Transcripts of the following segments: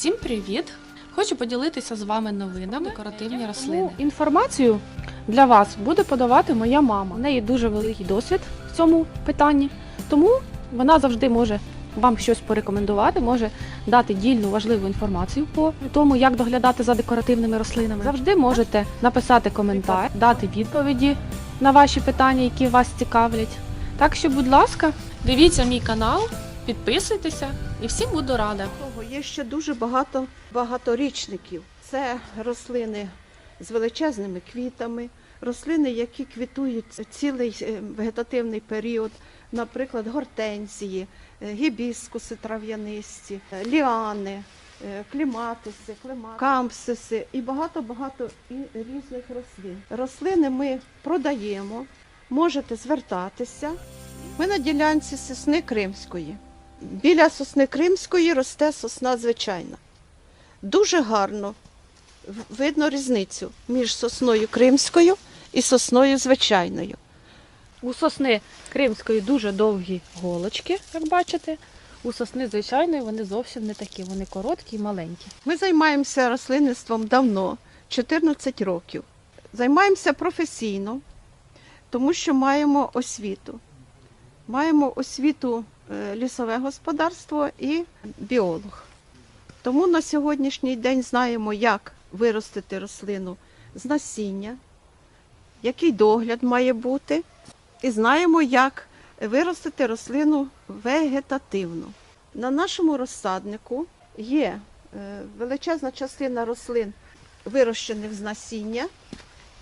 Всім привіт! Хочу поділитися з вами новинами декоративні рослини. Ну, інформацію для вас буде подавати моя мама. У неї дуже великий досвід в цьому питанні, тому вона завжди може вам щось порекомендувати, може дати дільну важливу інформацію по тому, як доглядати за декоративними рослинами. Завжди можете написати коментар, дати відповіді на ваші питання, які вас цікавлять. Так що, будь ласка, Дивіться мій канал, підписуйтеся і всім буду рада. Є ще дуже багато багаторічників. Це рослини з величезними квітами, рослини, які квітують цілий е, вегетативний період, наприклад, гортензії, е, гібіскуси трав'янисті, е, ліани, кліматиси, кампсиси і багато-багато різних рослин. Рослини ми продаємо, можете звертатися. Ми на ділянці сосни Кримської. Біля сосни Кримської росте сосна звичайна. Дуже гарно видно різницю між сосною Кримською і сосною звичайною. У сосни кримської дуже довгі голочки, як бачите. У сосни звичайної вони зовсім не такі, вони короткі і маленькі. Ми займаємося рослинництвом давно, 14 років. Займаємося професійно, тому що маємо освіту. Маємо освіту лісове господарство і біолог. Тому на сьогоднішній день знаємо, як виростити рослину з насіння, який догляд має бути, і знаємо, як виростити рослину вегетативно. На нашому розсаднику є е, величезна частина рослин, вирощених з насіння,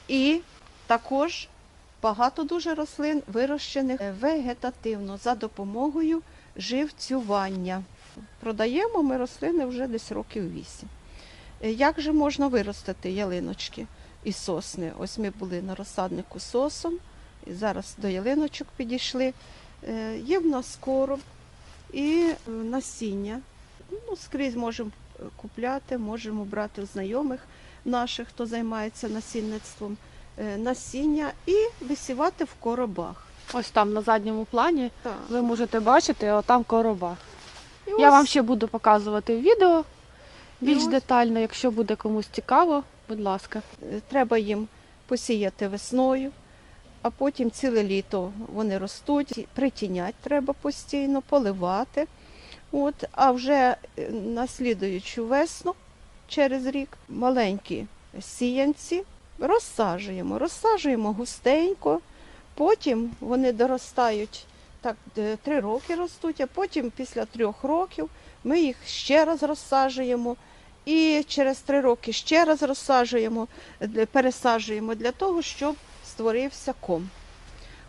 і також багато дуже рослин, вирощених е, вегетативно за допомогою живцювання. Продаємо ми рослини вже десь років вісім. Е, Як же можна виростити ялиночки і сосни? Ось ми були на розсаднику сосом, і зараз до ялиночок підійшли. Е, Є в нас короб і насіння. Ну, скрізь можемо купляти, можемо брати у знайомих наших, хто займається насінництвом, насіння і висівати в коробах. Ось там на задньому плані Так. ви можете бачити, отам короба. І Я ось вам ще буду показувати в відео більш ось. детально, якщо буде комусь цікаво, будь ласка. е, треба їм посіяти весною, а потім ціле літо вони ростуть, притінять треба постійно, поливати. От, а вже е, на слідуючу весну, через рік, маленькі сіянці розсаджуємо. Розсаджуємо густенько, потім вони доростають, так, е, три роки ростуть, а потім після трьох років ми їх ще раз розсаджуємо. І через три роки ще раз розсаджуємо, пересаджуємо для того, щоб створився ком.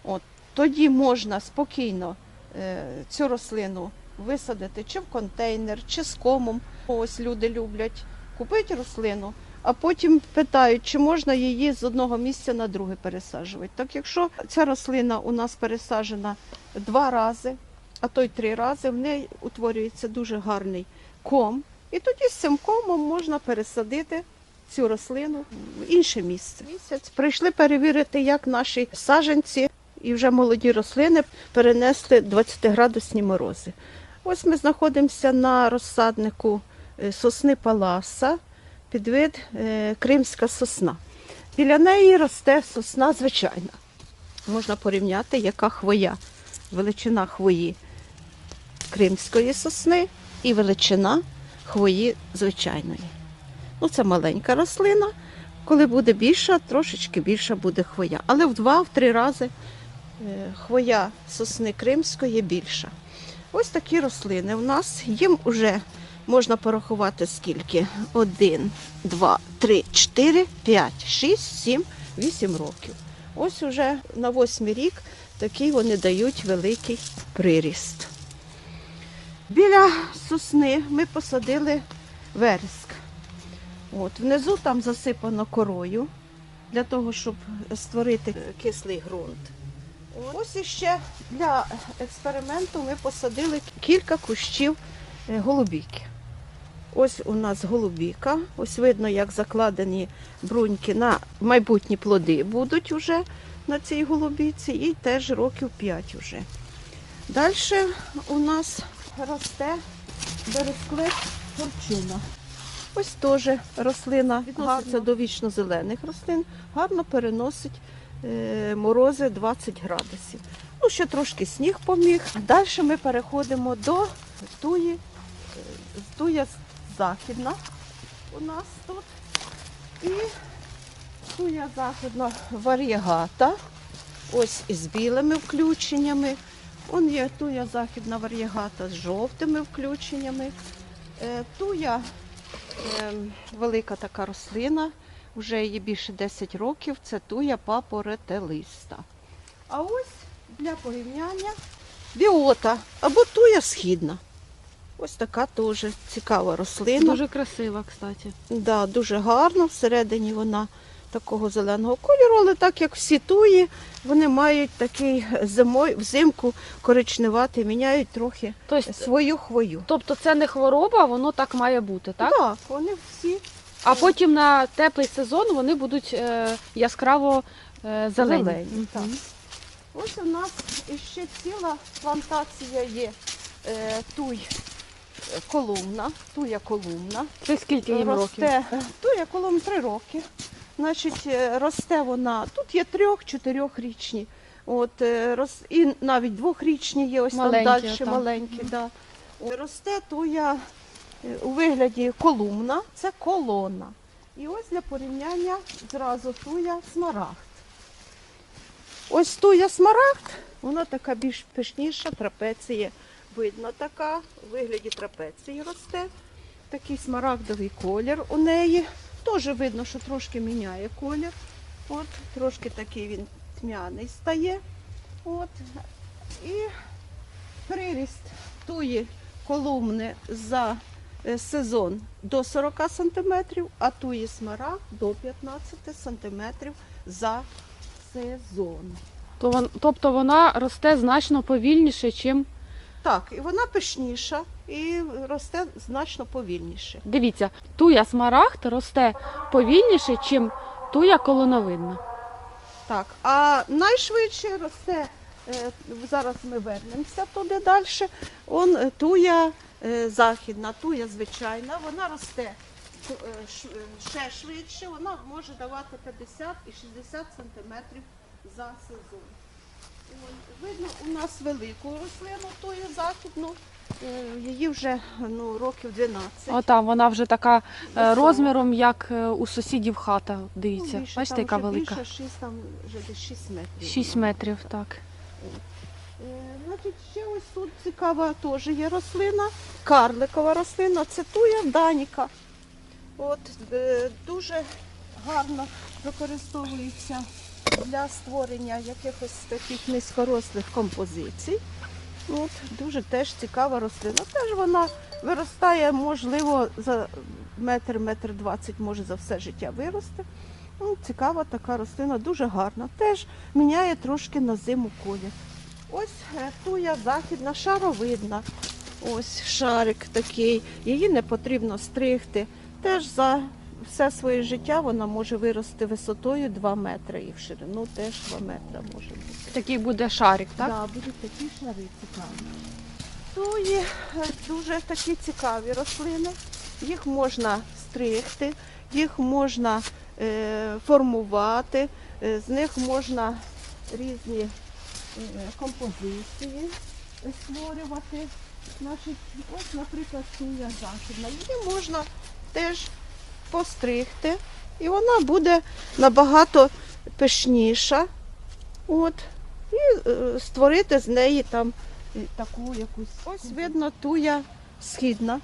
От, тоді можна спокійно е, цю рослину висадити чи в контейнер, чи з комом. Ось люди люблять купити рослину, а потім питають, чи можна її з одного місця на друге пересаджувати. Так якщо ця рослина у нас пересаджена два рази, а то й три рази, в неї утворюється дуже гарний ком. І тоді з цим комом можна пересадити цю рослину в інше місце. Місяць прийшли перевірити, як наші саджанці і вже молоді рослини перенесли 20-градусні морози. Ось ми знаходимося на розсаднику е, сосни Паласа, підвид е, Кримська сосна. Біля неї росте сосна звичайна. Можна порівняти, яка хвоя, величина хвої кримської сосни і величина хвої звичайної. Ну, це маленька рослина. Коли буде більша, трошечки більша буде хвоя. Але в два-три рази е, хвоя сосни кримської більша. Ось такі рослини у нас. Їм вже можна порахувати скільки? Один, два, три, чотири, п'ять, шість, сім, вісім років. Ось уже на восьмий рік такий вони дають великий приріст. Біля сосни ми посадили вереск. От, внизу там засипано корою для того, щоб створити кислий ґрунт. Ось іще для експерименту ми посадили кілька кущів е, голубіки. Ось у нас голубіка. Ось видно, як закладені бруньки на майбутні плоди будуть уже на цій голубіці, і теж років 5 вже. Далі у нас росте бересклет форчуна. Ось теж рослина відноситься до вічно-зелених рослин, гарно переносить е, морози 20 градусів. Ну, ще трошки сніг поміг. Далі ми переходимо до туї, е, туя західна у нас тут. І туя західна варієгата. Ось із білими включеннями. Он є туя західна варієгата з жовтими включеннями. Е, Туя е, велика така рослина, вже їй більше 10 років. Це туя папоротелиста. А ось для порівняння біота або туя східна. Ось така теж цікава рослина. Дуже красива, кстати. Да, дуже гарно. Всередині вона такого зеленого кольору, але так як всі туї, вони мають такий зимою, взимку коричневатий, міняють трохи Тобто, свою хвою. тобто це не хвороба, воно так має бути, так? Так, вони всі А потім на теплий сезон вони будуть е, яскраво е, зелені. Зелені, так. Ось у нас ще ціла плантація є е, туй колумна, туя колумна. Це скільки їм років? туя колумна три роки. Значить, е, росте вона, тут є трьох-чотирьохрічні. От, е, рос, і навіть двохрічні є, ось Маленькі, там далі маленькі. Да. Е, Росте туя е, у вигляді колумна, це колона. І ось для порівняння зразу туя смарагд. Ось туя смарагд, вона така більш пишніша, трапеція видно така, у вигляді трапеції росте. Такий смарагдовий колір у неї. Теж видно, що трошки міняє колір. От, трошки такий він тьмяний стає. От. І приріст туї колумни за е, сезон до 40 см, а туї смарагд до 15 см за сезон. Тобто вона росте значно повільніше, чим Так, і вона пишніша і росте значно повільніше. дивіться, туя смарагд росте повільніше, чим туя колоновидна. Так, а найшвидше росте, е, зараз ми вернемося туди далі. Он е, туя е, західна, туя звичайна, вона росте е, ш- е, ще швидше, вона може давати 50 і 60 сантиметрів за сезон. Видно, у нас велику рослину тую західну, е, її вже ну, років 12. О, там вона вже така е, розміром, як е, у сусідів хата. Ну, більше, бачите, там яка вже велика. Більше, 6, там вже десь 6 метрів. 6 метрів, так. Е, Значить, ще ось тут цікава теж є рослина, карликова рослина, це туя даніка. От, е, дуже гарно використовується для створення якихось таких низькорослих композицій. От, дуже теж цікава рослина. Теж вона виростає, можливо, за метр, метр двадцять може за все життя вирости. Ну, цікава така рослина, дуже гарна. Теж міняє трошки на зиму колір. Ось е, туя західна шаровидна. Ось шарик такий. Її не потрібно стригти. Теж за все своє життя вона може вирости висотою 2 метри і в ширину теж 2 метри може бути. Такий буде шарик, так? Да, будуть такі шари цікаві. Туї е, дуже такі цікаві рослини. Їх можна стригти, їх можна е, формувати, е, з них можна різні е, композиції створювати. Значить, ось, наприклад, туя західна. Її можна теж постригти, і вона буде набагато пишніша. От. І е, створити з неї там таку якусь. Ось видно туя східна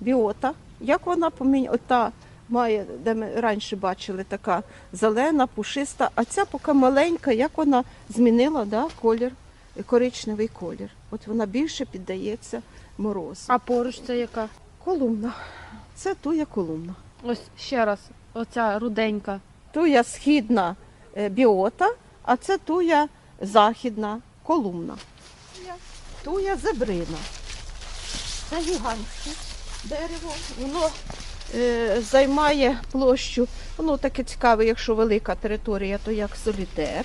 біота. Як вона поміняє? Ота має, де ми раніше бачили, така зелена, пушиста, а ця поки маленька, як вона змінила да, колір, коричневий колір. От вона більше піддається морозу. А поруч це яка? Колумна. Це туя колумна. Ось ще раз, оця руденька. Туя східна е, біота, а це туя західна колумна. Туя, туя зебрина. Це гігантське дерево. Воно е, займає площу. Воно таке цікаве, якщо велика територія, то як солітер.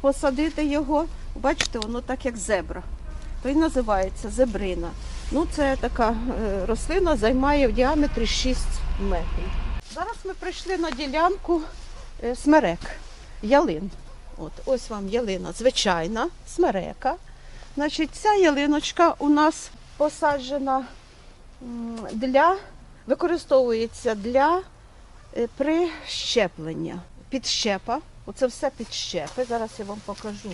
Посадити його, бачите, воно так як зебра. То й називається зебрина. Ну, це така е, рослина, займає в діаметрі 6 метрів. Зараз ми прийшли на ділянку е, смерек, ялин. От, ось вам ялина звичайна, смерека. Значить, ця ялиночка у нас посаджена для, використовується для е, прищеплення. Підщепа. Оце все підщепи. Зараз я вам покажу.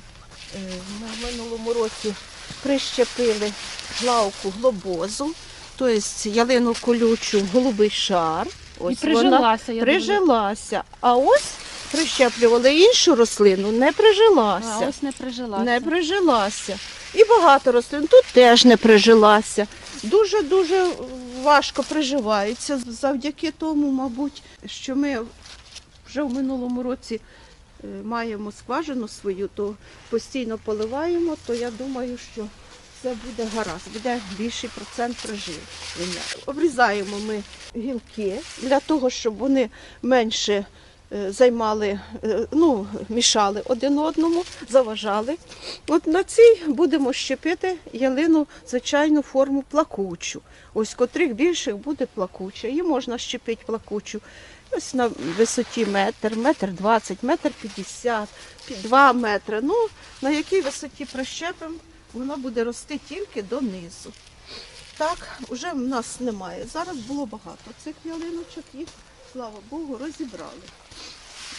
В минулому році прищепили главку глобозу, тобто ялину колючу, голубий шар. І прижилася. вона я прижилася. А ось прищеплювали іншу рослину, не прижилася. А ось не прижилася. Не прижилася. І багато рослин тут теж не прижилася. Дуже-дуже важко приживаються завдяки тому, мабуть, що ми вже в минулому році маємо скважину свою, то постійно поливаємо, то я думаю, що все буде гаразд, буде більший процент прожив. Обрізаємо ми гілки для того, щоб вони менше е, займали, е, ну, мішали один одному, заважали. От на цій будемо щепити ялину звичайну форму плакучу. Ось котрих більших буде плакуча. Її можна щепити плакучу. Ось на висоті метр, метр двадцять, метр п'ятдесят, два метри. Ну, на якій висоті прищепимо, вона буде рости тільки донизу. Так, вже в нас немає. Зараз було багато цих ялиночок, їх, слава Богу, розібрали.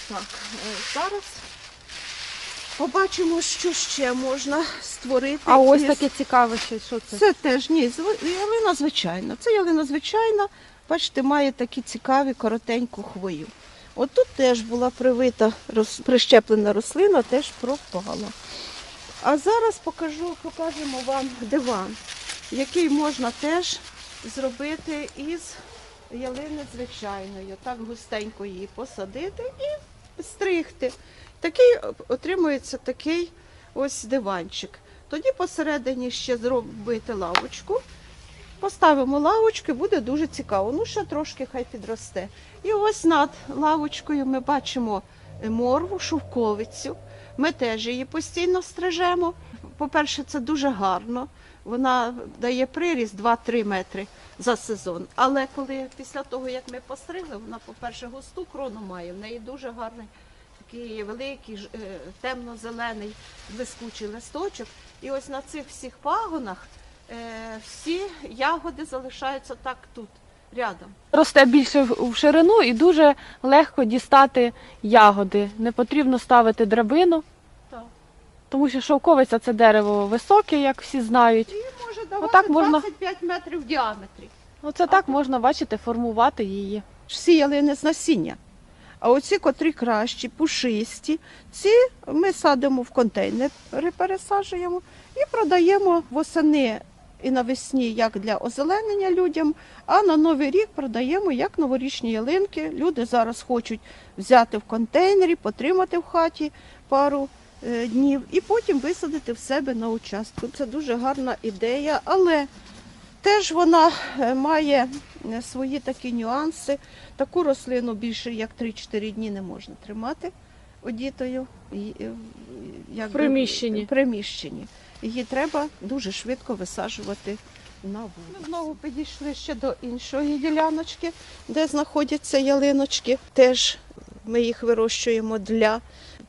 Так, е, зараз побачимо, що ще можна створити. А ось таке цікаве, що, що це? Це теж ні, ялина звичайна. Це ялина звичайна, бачите, має такі цікаві коротеньку хвою. От тут теж була привита, роз, прищеплена рослина, теж пропала. А зараз покажу, покажемо вам диван, який можна теж зробити із ялини звичайної. Так густенько її посадити і стригти. Такий отримується такий ось диванчик. Тоді посередині ще зробити лавочку. Поставимо лавочку, буде дуже цікаво. Ну, ще трошки хай підросте. І ось над лавочкою ми бачимо е, морву, шовковицю. Ми теж її постійно стрижемо. По-перше, це дуже гарно. Вона дає приріст 2-3 метри за сезон. Але коли після того, як ми постригли, вона, по-перше, густу крону має. В неї дуже гарний такий великий, е, темно-зелений блискучий листочок. І ось на цих всіх пагонах е, всі ягоди залишаються так тут, рядом. Росте більше в ширину і дуже легко дістати ягоди. Не потрібно ставити драбину. Тому що шовковиця це дерево високе, як всі знають. І може давати Отак можна- 25 метрів в діаметрі. Оце так можна, бачите, формувати її. Всі ялини з насіння. А оці, котрі кращі, пушисті, ці ми садимо в контейнери, пересаджуємо і продаємо восени і навесні як для озеленення людям, а на Новий рік продаємо як новорічні ялинки. Люди зараз хочуть взяти в контейнері, потримати в хаті пару днів і потім висадити в себе на участку. Це дуже гарна ідея, але теж вона е, має е, свої такі нюанси. Таку рослину більше як 3-4 дні не можна тримати одітою е, як В приміщенні. в приміщенні. Її треба дуже швидко висаджувати на вулицю. Ми знову підійшли ще до іншої діляночки, де знаходяться ялиночки. Теж ми їх вирощуємо для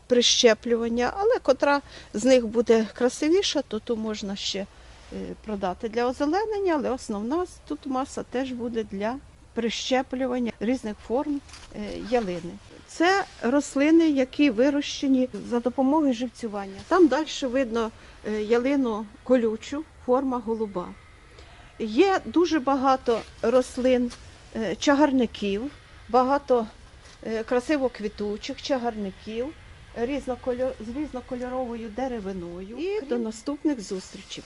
прищеплювання, але котра з них буде красивіша, то ту можна ще е, продати для озеленення, але основна тут маса теж буде для прищеплювання різних форм е, ялини. Це рослини, які вирощені за допомогою живцювання. Там далі видно е, ялину колючу, форма голуба. Є дуже багато рослин чагарників, багато красиво квітучих чагарників різнокольор- з різнокольоровою деревиною. І до наступних зустрічей.